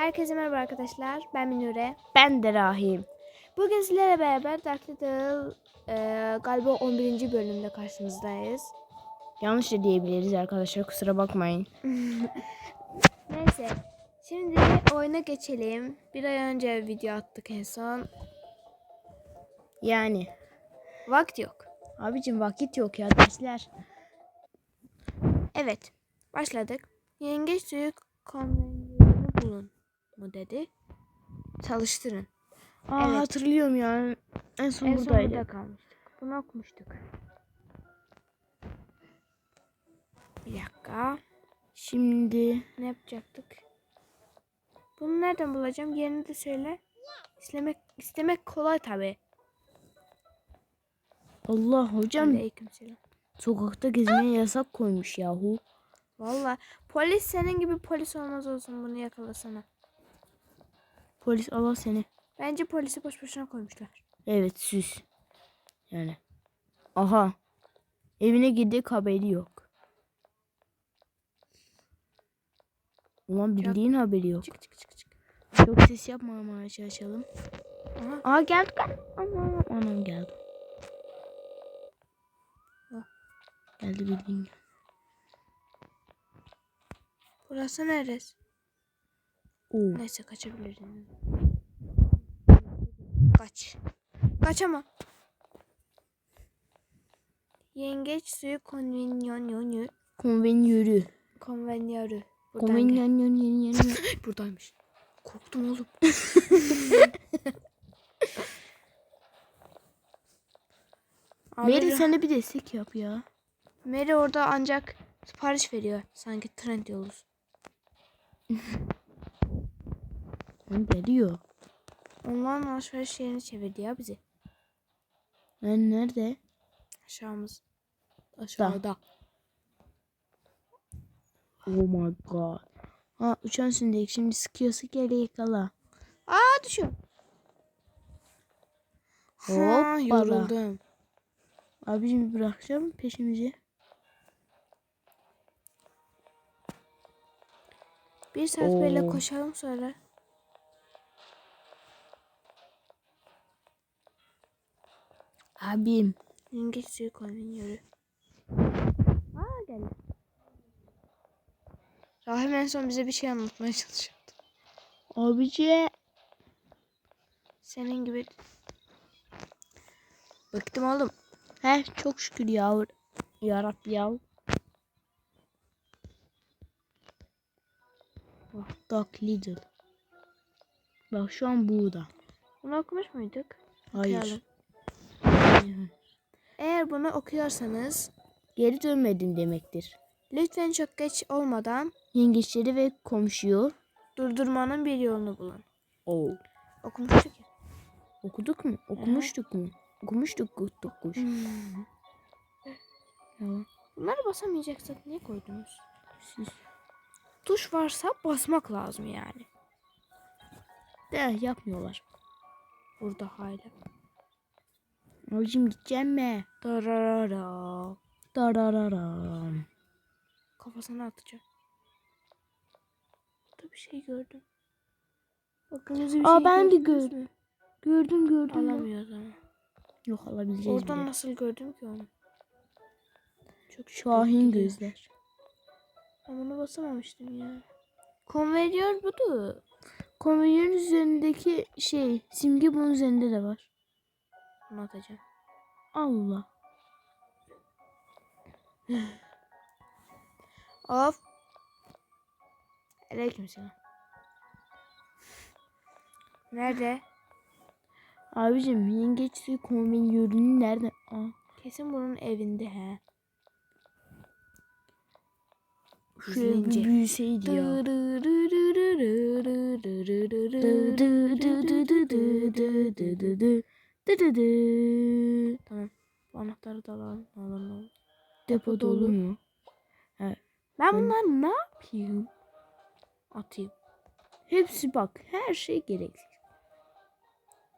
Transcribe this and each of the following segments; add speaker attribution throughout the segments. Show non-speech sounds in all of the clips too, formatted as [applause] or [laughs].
Speaker 1: Herkese merhaba arkadaşlar. Ben Minure.
Speaker 2: Ben de Rahim.
Speaker 1: Bugün sizlerle beraber Dark Little e, galiba 11. bölümde karşınızdayız.
Speaker 2: Yanlış da diyebiliriz arkadaşlar kusura bakmayın. [laughs]
Speaker 1: Neyse. Şimdi oyuna geçelim. Bir ay önce video attık en son.
Speaker 2: Yani
Speaker 1: Vakti yok.
Speaker 2: abicim vakit yok ya dersler.
Speaker 1: Evet. Başladık. Yengeç suyu bulun mu dedi. Çalıştırın.
Speaker 2: Aa
Speaker 1: Evet.
Speaker 2: hatırlıyorum ya. En son
Speaker 1: En
Speaker 2: buradaydı.
Speaker 1: burada kalmıştık. Bunu okumuştuk. Bir dakika.
Speaker 2: Şimdi
Speaker 1: Ne yapacaktık? Bunu nereden bulacağım? Yerini de söyle. İstemek, istemek kolay tabi.
Speaker 2: Allah hocam
Speaker 1: Aleykümselam.
Speaker 2: sokakta gezmeye yasak koymuş yahu.
Speaker 1: Valla polis senin gibi polis olmaz olsun bunu yakalasana.
Speaker 2: Polis Allah seni.
Speaker 1: Bence polisi boş boşuna koymuşlar.
Speaker 2: Evet süs. Yani. Aha. Evine girdik haberi yok. Ulan bildiğin haberi yok.
Speaker 1: Çık çık çık çık.
Speaker 2: Çok ses yapmamaya çalışalım.
Speaker 1: Aha.
Speaker 2: Aa geldi. Anam, anam geldi.
Speaker 1: Ah.
Speaker 2: Geldi bildiğin.
Speaker 1: Burası neresi?
Speaker 2: Oo.
Speaker 1: Neyse kaçabilirim. Kaç. Kaç ama. Yengeç suyu konvenyonu
Speaker 2: Konvenyörü.
Speaker 1: konvenyörü. Buradan gel.
Speaker 2: Konvenyörü. [laughs]
Speaker 1: Buradaymış. Korktum oğlum. [laughs]
Speaker 2: Sen de bir destek yap ya.
Speaker 1: Mary orada ancak sipariş veriyor. Sanki trend yoluz. [laughs]
Speaker 2: Lan geliyor.
Speaker 1: Online alışveriş yerini çevirdi ya bizi.
Speaker 2: Lan nerede?
Speaker 1: Aşağımız. Aşağıda.
Speaker 2: Oh my god. Ha uçan üstündeyik. Şimdi sıkıyorsa geri yakala.
Speaker 1: Aa düşüyor.
Speaker 2: Hoppala.
Speaker 1: yoruldum.
Speaker 2: Abicim bırakacağım peşimizi.
Speaker 1: Bir saat böyle
Speaker 2: Oo.
Speaker 1: koşalım sonra.
Speaker 2: Abim.
Speaker 1: Yengeç suyu konvenyörü. Aa geldi. Rahim en son bize bir şey anlatmaya çalışıyordu.
Speaker 2: Abici.
Speaker 1: Senin gibi. Bıktım oğlum.
Speaker 2: Heh çok şükür ya. Yarabbi ya. Bak Duck Little. Bak şu an burada.
Speaker 1: Bunu okumuş muyduk?
Speaker 2: Hayır.
Speaker 1: Okuyalım. Eğer bunu okuyorsanız
Speaker 2: Geri dönmedin demektir.
Speaker 1: lütfen çok geç olmadan
Speaker 2: Yengeçleri ve komşuyu.
Speaker 1: durdurmanın bir yolunu bulun.
Speaker 2: Oo.
Speaker 1: Okumuştuk ya.
Speaker 2: Okuduk mu? Okumuştuk mu? Okumuştuk kuş.
Speaker 1: Hmm. Bunları basamayacaksak niye koydunuz?
Speaker 2: siz.
Speaker 1: Tuş varsa basmak lazım yani.
Speaker 2: De yapmıyorlar.
Speaker 1: Burada hala.
Speaker 2: Abicim gideceğim mi?
Speaker 1: Dararara.
Speaker 2: Darararam.
Speaker 1: Kafasına atacağım. Burada bir şey gördüm. Bakınızı bir
Speaker 2: Aa,
Speaker 1: şey
Speaker 2: ben de gördüm. Gördüm gördüm.
Speaker 1: Alamıyoruz ama.
Speaker 2: Yok alabileceğiz
Speaker 1: Oradan
Speaker 2: bile.
Speaker 1: nasıl gördüm ki onu? Çok
Speaker 2: Şahin gözler.
Speaker 1: Ben bunu basamamıştım ya. Konveyör budu.
Speaker 2: Konveyörün üzerindeki şey simge bunun üzerinde de var.
Speaker 1: Bunu atacağım.
Speaker 2: Allah. [laughs]
Speaker 1: Of. Aleykümselam. Nerede?
Speaker 2: Abicim yengeç suyu konveyörünün nerede? Aa.
Speaker 1: Kesin bunun evinde he.
Speaker 2: Şöyle bir büyüseydi ya. Dıdıdı.
Speaker 1: Tamam. Bu anahtarı da alalım. alalım, alalım.
Speaker 2: Depo dolu mu? Evet.
Speaker 1: Ben,
Speaker 2: ben
Speaker 1: bunlar ne yapayım? Atayım.
Speaker 2: Hepsi bak. Her şey gerekli.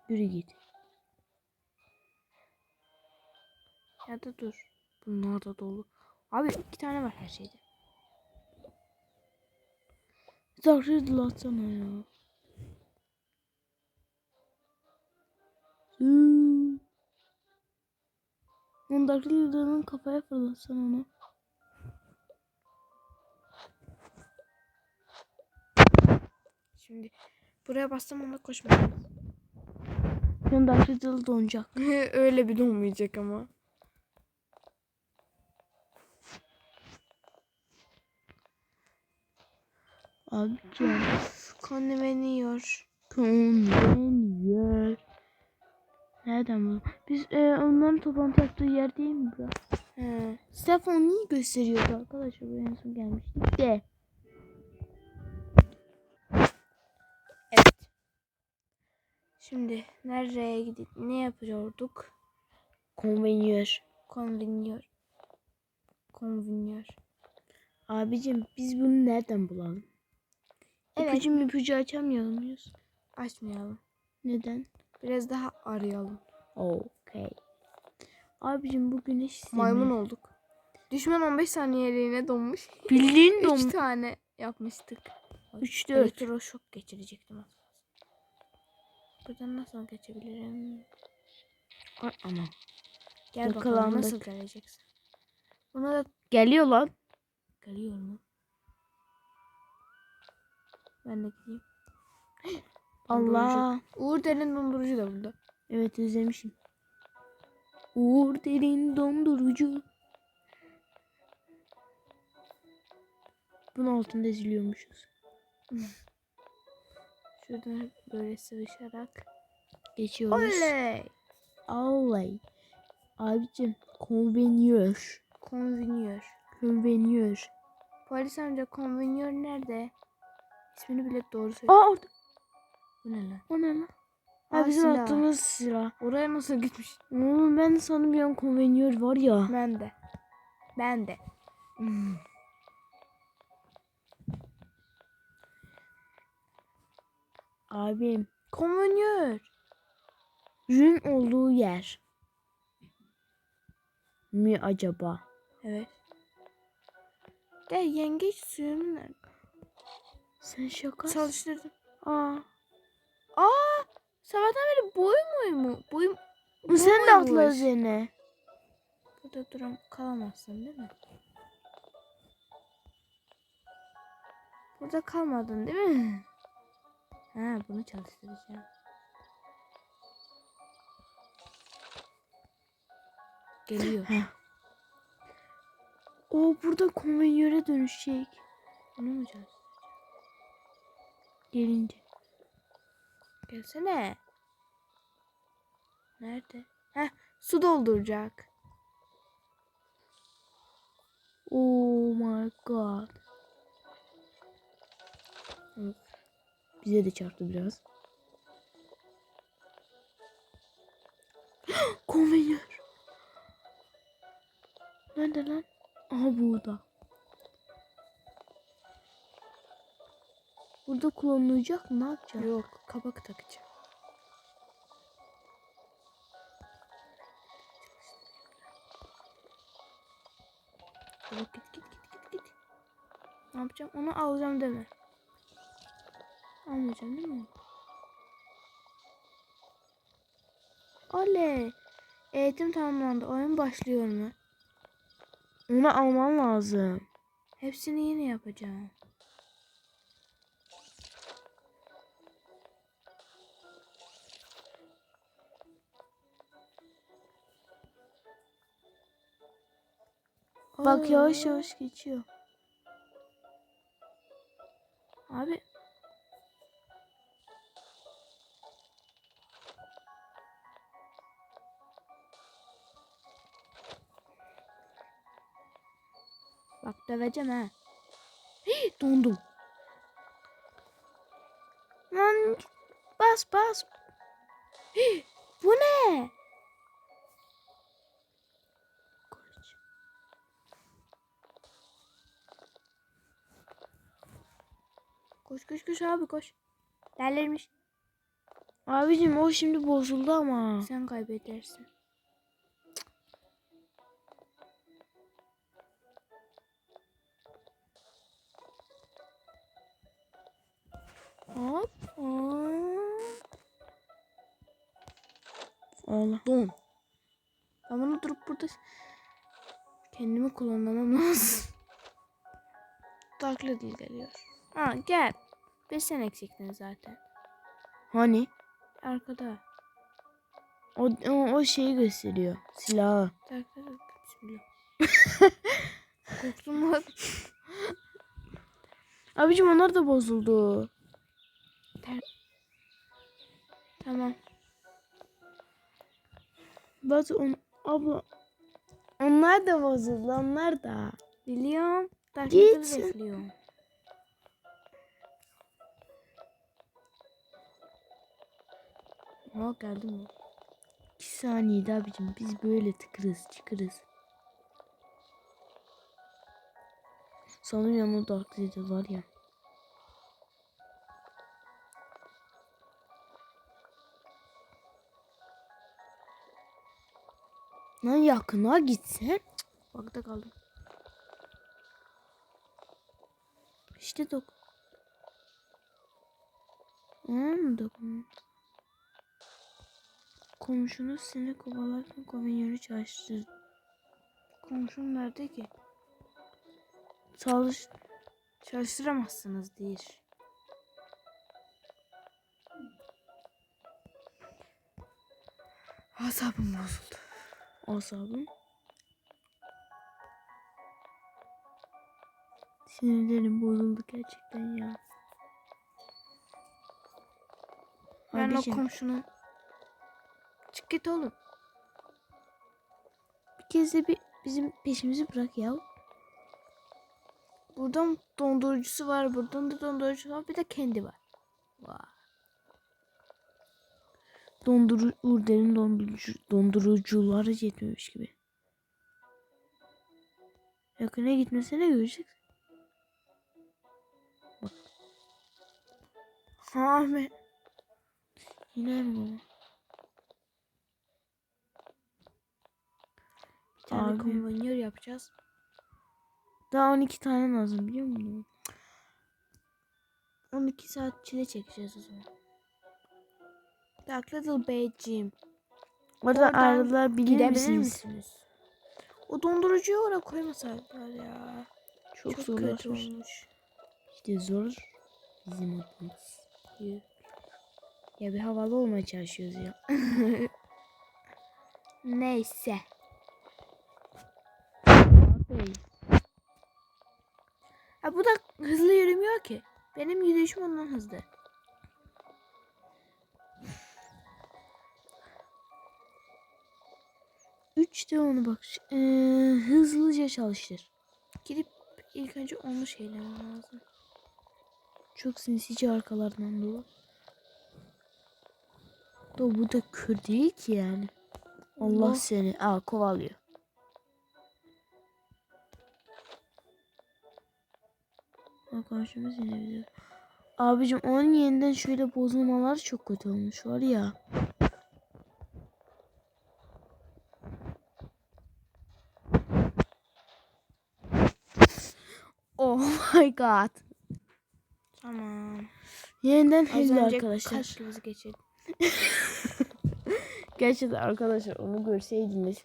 Speaker 2: Yürü git.
Speaker 1: Ya da dur. Bunlar da dolu. Abi iki tane var her şeyde.
Speaker 2: Zahri latsana ya. Ondaki yıldırımın kafaya fırlatsan onu.
Speaker 1: Şimdi buraya bastım onda koşmayalım.
Speaker 2: Ondaki yıldırım donacak. [laughs]
Speaker 1: Öyle bir olmayacak ama.
Speaker 2: Abicim.
Speaker 1: Konveniyor.
Speaker 2: Konveniyor. Nereden bu? Biz e, onların toplantı yaptığı yer değil mi burası?
Speaker 1: He.
Speaker 2: Stefan niye gösteriyordu arkadaşlar? Buraya en son gelmiştik de.
Speaker 1: Evet. Şimdi nereye gidip ne yapıyorduk?
Speaker 2: Konveniyor.
Speaker 1: Konveniyor. Konveniyor.
Speaker 2: Abicim biz bunu nereden bulalım?
Speaker 1: Evet.
Speaker 2: İpucu ipucu açamıyor muyuz?
Speaker 1: Açmayalım.
Speaker 2: Neden?
Speaker 1: Biraz daha arayalım.
Speaker 2: Okey. Abicim bu güneş sistemi.
Speaker 1: Maymun olduk. Düşman 15 saniyeliğine donmuş.
Speaker 2: Bildiğin
Speaker 1: 3
Speaker 2: dom.
Speaker 1: tane yapmıştık.
Speaker 2: 3 4.
Speaker 1: Elektroşok geçirecektim az. Buradan nasıl geçebilirim?
Speaker 2: Ama.
Speaker 1: Gel bakalım nasıl geleceksin. Buna da
Speaker 2: Geliyor lan.
Speaker 1: geliyor mu? Ben de gideyim.
Speaker 2: Allah.
Speaker 1: Uğur derin dondurucu da burada.
Speaker 2: Evet özlemişim. Uğur derin dondurucu. Bunun altında eziliyormuşuz. [laughs]
Speaker 1: Şuradan böyle sıvışarak.
Speaker 2: Geçiyoruz.
Speaker 1: Oley!
Speaker 2: Oley. Abicim konveniyor.
Speaker 1: Konveniyor.
Speaker 2: Konveniyor.
Speaker 1: Polis amca konveniyor nerede? İsmini bile doğru söyle.
Speaker 2: Aa orada.
Speaker 1: Bu ne lan?
Speaker 2: O ne lan? Ha, bizim
Speaker 1: silah.
Speaker 2: attığımız silah.
Speaker 1: Oraya nasıl gitmiş?
Speaker 2: Oğlum ben sandım bir an konveniyor var ya.
Speaker 1: Ben de. Ben de.
Speaker 2: Abim.
Speaker 1: Konveniyor.
Speaker 2: Rün olduğu yer. Mi acaba?
Speaker 1: Evet. De yengeç suyunu?
Speaker 2: Sen şaka.
Speaker 1: Çalıştırdım.
Speaker 2: Aa.
Speaker 1: Aa! Sabahtan beri boy mu mu? Boy
Speaker 2: Bu sen de atla üzerine.
Speaker 1: Burada duram kalamazsın değil mi? Burada kalmadın değil mi? [laughs] Ha bunu çalıştıracağım. Geliyor.
Speaker 2: O burada konveyöre dönüşecek.
Speaker 1: Bunu mu çalıştıracağım?
Speaker 2: Gelince.
Speaker 1: Gelsene. Nerede? Heh su dolduracak.
Speaker 2: Oh my god. Bize de çarptı biraz. Konveyör. Nerede lan? Aha burada. Burada kullanılacak mı? Ne yapacağız?
Speaker 1: Yok kabak takacağım. Kabak git git git git git. Ne yapacağım? Onu alacağım deme. Almayacağım değil mi? Oley. Eğitim tamamlandı. Oyun başlıyor mu?
Speaker 2: Onu alman lazım.
Speaker 1: Hepsini yine yapacağım.
Speaker 2: Bak yavaş yavaş geçiyor.
Speaker 1: Abi. Bak döveceğim ha. Hii, dondum. Lan bas bas. Hii, bu ne?
Speaker 2: Koş
Speaker 1: koş koş abi koş. Derlermiş.
Speaker 2: Abicim o şimdi bozuldu ama.
Speaker 1: Sen kaybedersin. Hop.
Speaker 2: Allah.
Speaker 1: Don. Ben bunu durup burada kendimi kullanmam lazım. Dark Little geliyor. Ha gel. Bir sen eksiktin zaten.
Speaker 2: Hani?
Speaker 1: Arkada.
Speaker 2: O, o, o şeyi gösteriyor. Silahı.
Speaker 1: Little. Bismillah. Korktum lan.
Speaker 2: Abicim onlar da bozuldu.
Speaker 1: Tamam.
Speaker 2: Bak on, abla. Onlar da bozuldu. Onlar da.
Speaker 1: Biliyorum. Little'ı bekliyorum. Ha geldi mi?
Speaker 2: İki saniyede abicim biz böyle tıkırız çıkırız. Sanırım yanında Dark Riddle var ya. Lan yakına gitsen.
Speaker 1: Bakta kaldım.
Speaker 2: İşte dok. Hmm, dokun. Komşunuz seni kovalarken kovinyonu çalıştır.
Speaker 1: Komşum nerede ki?
Speaker 2: Çalış.
Speaker 1: Çalıştıramazsınız değil. Asabım bozuldu.
Speaker 2: Asabım. Sinirlerim bozuldu gerçekten ya.
Speaker 1: Ben
Speaker 2: Abicim,
Speaker 1: o komşunun... Git oğlum.
Speaker 2: bir kez de bir bizim peşimizi bırak ya.
Speaker 1: Buradan dondurucusu var. Buradan da dondurucusu var. Bir de kendi var. Vay.
Speaker 2: Donduru, Urder'in dondurucu, dondurucuları yetmemiş gibi. Yakına gitmesene göreceksin.
Speaker 1: Ha Ahmet.
Speaker 2: Yine mi?
Speaker 1: Tane konveyör yapacağız.
Speaker 2: Daha 12 tane lazım biliyor musun?
Speaker 1: 12 saat çile çekeceğiz o zaman. Dark Little Beyciğim.
Speaker 2: Orada
Speaker 1: Oradan
Speaker 2: aralar bilir
Speaker 1: Gidebilir
Speaker 2: misiniz?
Speaker 1: misiniz? O dondurucuyu oraya koymasaydılar ya.
Speaker 2: Çok,
Speaker 1: Çok, kötü olmuş.
Speaker 2: İşte zor bizim adımız. Ya bir havalı olmaya çalışıyoruz ya. [laughs]
Speaker 1: Neyse. Ha bu da hızlı yürümüyor ki. Benim yürüyüşüm ondan hızlı.
Speaker 2: Üç de onu bak. Ee, hızlıca çalıştır.
Speaker 1: Gidip ilk önce onu şeylemem lazım.
Speaker 2: Çok sinsice arkalardan dolu. Da bu da kör değil ki yani. Allah,
Speaker 1: Allah.
Speaker 2: seni. Aa kovalıyor. Bak karşımız yine bize. Abicim onun yeniden şöyle bozulmalar çok kötü olmuş var ya. Oh my god.
Speaker 1: Tamam.
Speaker 2: Yeniden hello arkadaşlar.
Speaker 1: kaç krizi geçirdim. [laughs]
Speaker 2: Gerçekten arkadaşlar onu görseydiniz.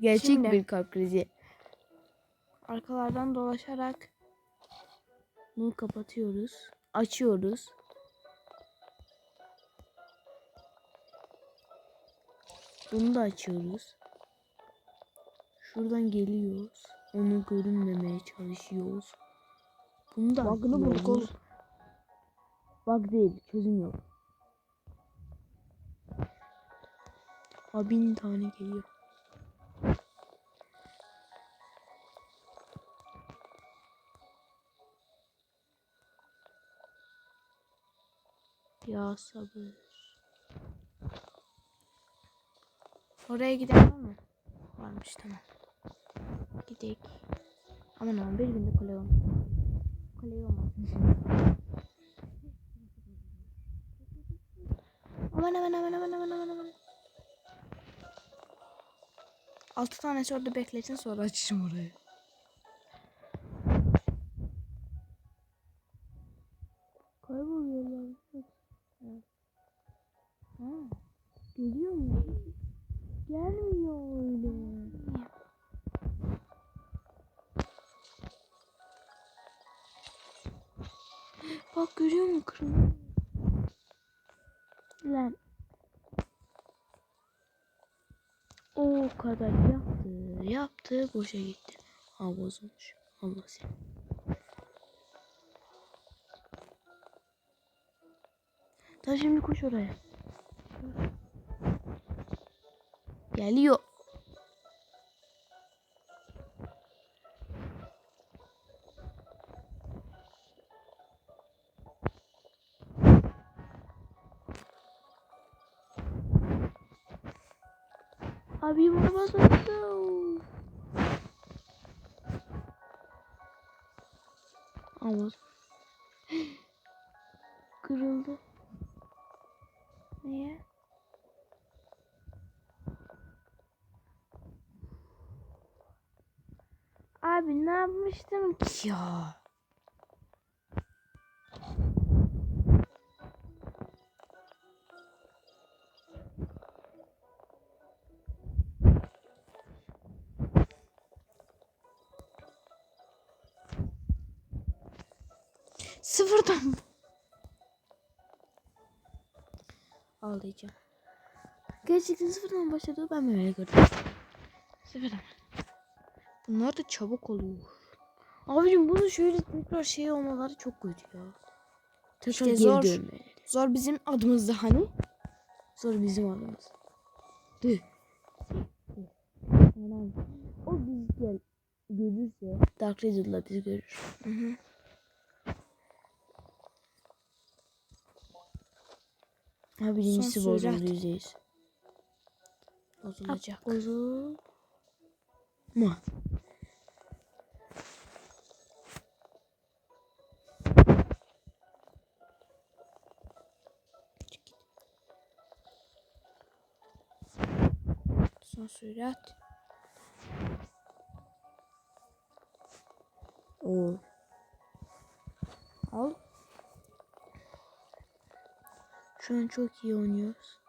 Speaker 2: Gerçek
Speaker 1: Şimdi-
Speaker 2: bir kalp krizi.
Speaker 1: Arkalardan dolaşarak
Speaker 2: Bunu kapatıyoruz. Açıyoruz. Bunu da açıyoruz. Şuradan geliyoruz. Onu görünmemeye çalışıyoruz. Bunu da
Speaker 1: Bug'ını bulduk.
Speaker 2: Bug değil. Çözüm yok. Aa, bin tane geliyor. Ya sabır.
Speaker 1: oraya giden var mı? Varmış tamam. Gidelim. Aman aman bir günde kule olmaz. Kule olmaz. Aman aman aman aman aman aman aman. Altı tane orada bekletin sonra açacağım orayı.
Speaker 2: Bak görüyor musun kırmızı? Lan. O kadar yaptı. Yaptı. Boşa gitti. Ha bozulmuş. Allah seni. Tamam şimdi koş oraya. Geliyor. Abi bana basamadı. Ama [gasps] kırıldı. Niye? Abi ne yapmıştım ki ya?
Speaker 1: Ağlayacağım.
Speaker 2: Gerçekten sıfırdan başladı. Ben mi öyle gördüm?
Speaker 1: Sıfırdan. Bunlar da çabuk oluyor.
Speaker 2: Abicim bunu şöyle tekrar şey olmaları çok kötü ya. Tekrar
Speaker 1: İşte zor.
Speaker 2: dönmeleri.
Speaker 1: Zor bizim adımızda hani.
Speaker 2: Zor bizim adımız. Anam. O biz gel görürse Dark Riddle'la biz görür.
Speaker 1: Hı hı.
Speaker 2: Ha birincisi
Speaker 1: Son
Speaker 2: bozuldu
Speaker 1: sürat.
Speaker 2: yüzdeyiz.
Speaker 1: Bozulacak.
Speaker 2: Bozul. Ma.
Speaker 1: Son sürat.
Speaker 2: Şu an çok iyi oynuyoruz.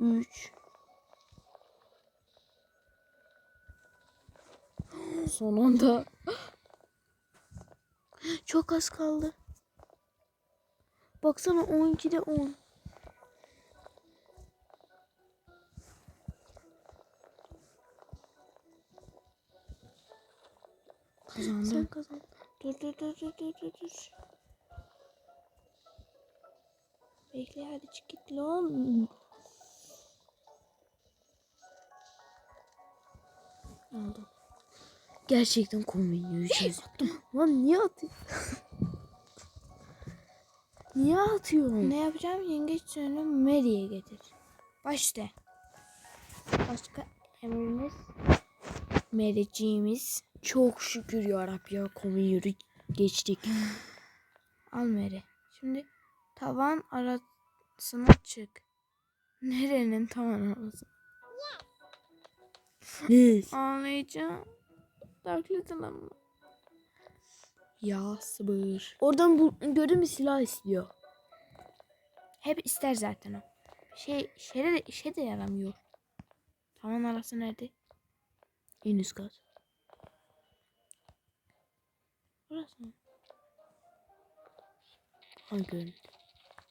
Speaker 2: Üç.
Speaker 1: Son anda.
Speaker 2: Çok az kaldı. Baksana 12'de 10.
Speaker 1: Kazandım.
Speaker 2: Sen kazan.
Speaker 1: Dur dur dur dur dur dur dur. Bekle hadi çık git lan. Aldım.
Speaker 2: Gerçekten komik yürüyeceğiz. Lan niye atıyorsun? niye atıyorsun?
Speaker 1: Ne yapacağım? Yengeç suyunu Mary'e getir. Başla. Başka emriniz? Mary'ciğimiz.
Speaker 2: Çok şükür ya komik yürü geçtik.
Speaker 1: Al Mary. Şimdi tavan arasına çık. Nerenin tavan arası?
Speaker 2: ne?
Speaker 1: Ağlayacağım. Dark Little'a mı? Ya sabır.
Speaker 2: Oradan bu gördün mü silah istiyor.
Speaker 1: Hep ister zaten o. Şey, şeyde de, işe de yaramıyor. Tavan arası nerede?
Speaker 2: En üst kat.
Speaker 1: Burası mı?
Speaker 2: Ha gördüm.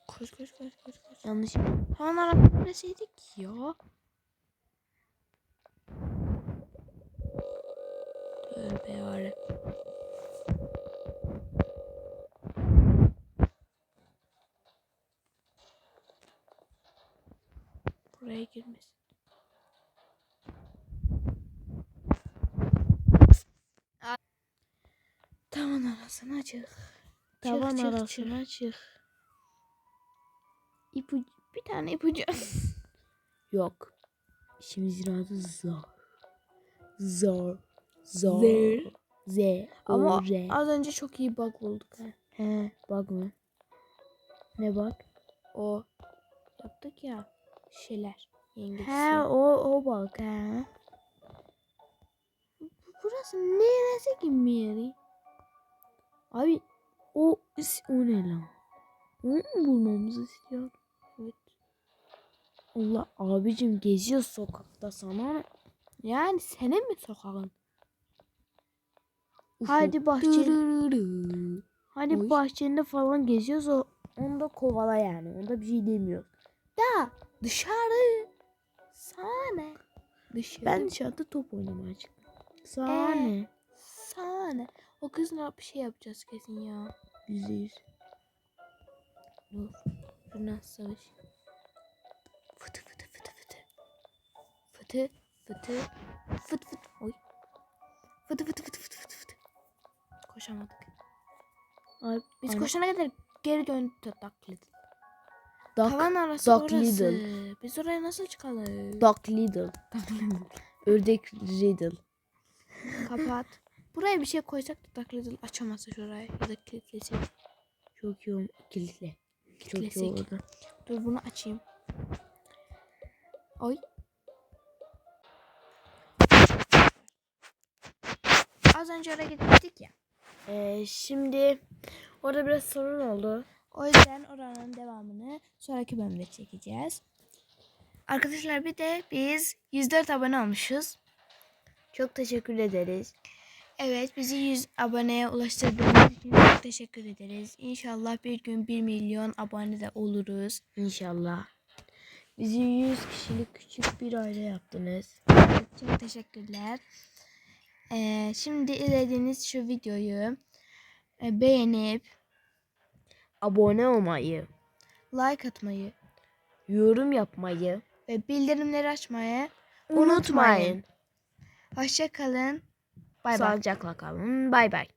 Speaker 1: Koş koş koş koş koş.
Speaker 2: Yanlış.
Speaker 1: Arası neresiydi ki ya? Tövbe yarabbim. Buraya girmesin. Tavan arasına çık.
Speaker 2: Tavan
Speaker 1: çık,
Speaker 2: arasına çık.
Speaker 1: İpucu, bir tane ipucu. [laughs]
Speaker 2: Yok. İşimizin adı zor. Zor. Zor.
Speaker 1: Zor.
Speaker 2: Z.
Speaker 1: Ama
Speaker 2: R.
Speaker 1: az önce çok iyi bug bulduk. He.
Speaker 2: He bak mı? Ne bak?
Speaker 1: O yaptık ya şeyler. Yengeç.
Speaker 2: He o o bak he.
Speaker 1: Burası neresi ki Mary?
Speaker 2: Abi o o ne lan? Onu mu bulmamızı istiyor? Allah abicim geziyor sokakta sana.
Speaker 1: Yani senin mi sokağın?
Speaker 2: Hadi bahçe. Hadi
Speaker 1: Oy.
Speaker 2: bahçende falan geziyoruz o onu da kovala yani. Onda bir şey demiyor.
Speaker 1: Da dışarı. Sana ne? Dışarı.
Speaker 2: Ben dışarıda top oynamaya çıktım. Sana
Speaker 1: Ee?
Speaker 2: Ne?
Speaker 1: Sana ne? O kızla bir şey yapacağız kesin ya.
Speaker 2: Yüzde yüz.
Speaker 1: Dur. Nasıl savaş? Fıtı fıtı fıtı fıtı. Fıtı fıtı fıt fıt. Oy. Fıtı fıtı fıtı fıtı fıtı fıtı. Koşamadık.
Speaker 2: Abi,
Speaker 1: Biz
Speaker 2: Aynen.
Speaker 1: koşana kadar geri döndü taklit.
Speaker 2: Duck,
Speaker 1: Tavan arası
Speaker 2: Duck
Speaker 1: orası.
Speaker 2: Lidl.
Speaker 1: Biz oraya nasıl çıkalım?
Speaker 2: Duck Lidl. Ördek Riddle.
Speaker 1: Kapat. Buraya bir şey koysak da Duck Lidl açamazsa şurayı ya da kilitlesek.
Speaker 2: Çok oldu. Kilitle. Çok
Speaker 1: Kilitlesek.
Speaker 2: oldu.
Speaker 1: Dur bunu açayım. Oy. Az önce oraya gitmiştik ya.
Speaker 2: Ee, şimdi orada biraz sorun oldu.
Speaker 1: O yüzden oranın devamını sonraki bölümde çekeceğiz. Arkadaşlar bir de biz 104 abone olmuşuz.
Speaker 2: Çok teşekkür ederiz.
Speaker 1: Evet bizi 100 aboneye ulaştırdığınız için çok teşekkür ederiz. İnşallah bir gün 1 milyon abone de oluruz.
Speaker 2: İnşallah. Bizi 100 kişilik küçük bir aile yaptınız.
Speaker 1: Çok teşekkürler. Ee, şimdi izlediğiniz şu videoyu e, beğenip
Speaker 2: Abone olmayı,
Speaker 1: like atmayı
Speaker 2: yorum yapmayı
Speaker 1: ve bildirimleri açmayı
Speaker 2: unutmayın.
Speaker 1: Hoşça kalın. Bay bay.
Speaker 2: Sağlıcakla kalın. Bay bay.